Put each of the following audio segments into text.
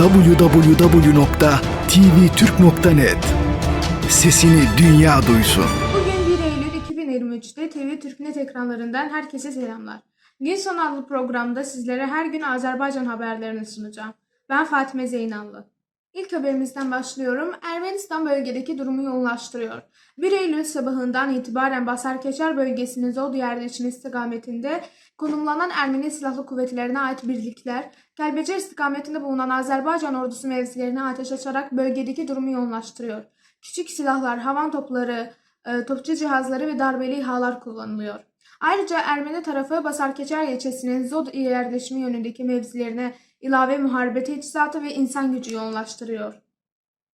www.tvturk.net Sesini dünya duysun. Bugün 1 Eylül 2023'te TV Türknet ekranlarından herkese selamlar. Gün sonu adlı programda sizlere her gün Azerbaycan haberlerini sunacağım. Ben Fatime Zeynallı. İlk haberimizden başlıyorum. Ermenistan bölgedeki durumu yoğunlaştırıyor. 1 Eylül sabahından itibaren Basarkeçer bölgesinin Zod yerleşim istikametinde konumlanan Ermeni Silahlı Kuvvetlerine ait birlikler, Kelbecer istikametinde bulunan Azerbaycan ordusu mevzilerine ateş açarak bölgedeki durumu yoğunlaştırıyor. Küçük silahlar, havan topları, e, topçu cihazları ve darbeli İHA'lar kullanılıyor. Ayrıca Ermeni tarafı Basarkeçer ilçesinin Zod yerleşimi yönündeki mevzilerine ilave muharebe teçhizatı ve insan gücü yoğunlaştırıyor.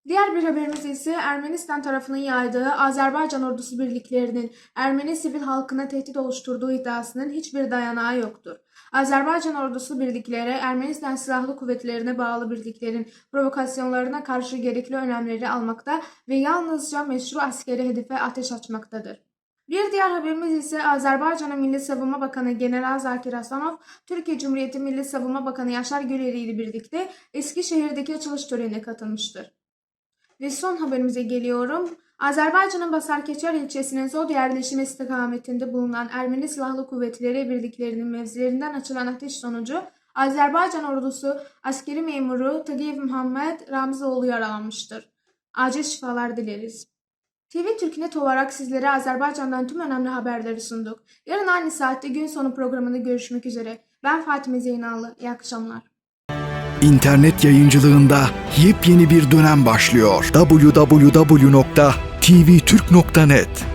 Diğer bir haberimiz ise Ermenistan tarafının yaydığı Azerbaycan ordusu birliklerinin Ermeni sivil halkına tehdit oluşturduğu iddiasının hiçbir dayanağı yoktur. Azerbaycan ordusu birlikleri Ermenistan silahlı kuvvetlerine bağlı birliklerin provokasyonlarına karşı gerekli önlemleri almakta ve yalnızca meşru askeri hedefe ateş açmaktadır. Bir diğer haberimiz ise Azerbaycan'ın Milli Savunma Bakanı General Zakir Hasanov, Türkiye Cumhuriyeti Milli Savunma Bakanı Yaşar Güleri ile birlikte Eskişehir'deki açılış törenine katılmıştır. Ve son haberimize geliyorum. Azerbaycan'ın Basarkeçer ilçesinin Zod yerleşim istikametinde bulunan Ermeni Silahlı Kuvvetleri birliklerinin mevzilerinden açılan ateş sonucu Azerbaycan ordusu askeri memuru Tagiyev Muhammed Ramzoğlu yaralanmıştır. Acil şifalar dileriz. TV Türknet olarak sizlere Azerbaycan'dan tüm önemli haberleri sunduk. Yarın aynı saatte gün sonu programında görüşmek üzere. Ben Fatime Zeynallı. İyi akşamlar. İnternet yayıncılığında yepyeni bir dönem başlıyor. www.tvturk.net